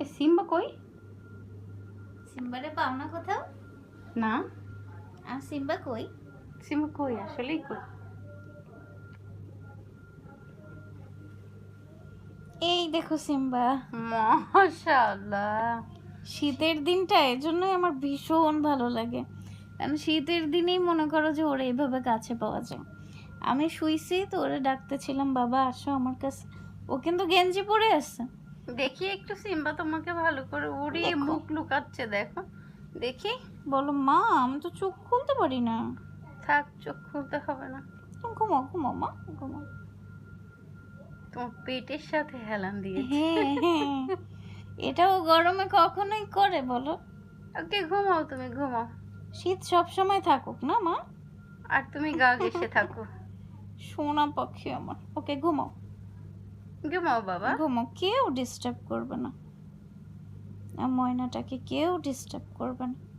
এ Simba কই? সিম্বারে পাও না কোথাও? না। আর সিম্বা কই? সিম্বা কই? আসলেই কই। এই দেখো সিম্বা। মাশাআল্লাহ। শীতের দিনটা এর জন্যই আমার ভীষণ ভালো লাগে। কারণ শীতের দিনেই মনে করো যে ওরা এইভাবে কাছে পাওয়া যায়। আমি শুইছি তো ওরা ডাকতেছিলাম বাবা আসো আমার কাছে। ও কিন্তু গেঞ্জি পরে আসছে দেখি একটু সিম্বা তোমাকে ভালো করে উড়ি দেখো। মুখ লুকাচ্ছে দেখো। দেখি। বলো মা আমি তো চোখ খুলতে পারি না। থাক চোখ খুলতে হবে না। ঘুমাও ঘুমাও মা। ঘুমাও। তোমার পেটের সাথে হেলান দিয়ে হ্যাঁ হ্যাঁ। এটাও গরমে কখনোই করে বলো। ওকে ঘুমাও তুমি ঘুমাও। শীত সব সময় থাকুক না মা? আর তুমি গা ঘেসে থাকো। সোনা পাখি আমার। ওকে ঘুমাও। ঘুমাও বাবা? ঘুমো কেউ ডিস্টার্ব করবে না। ময়নাটাকে কেউ ডিস্টার্ব করবে না।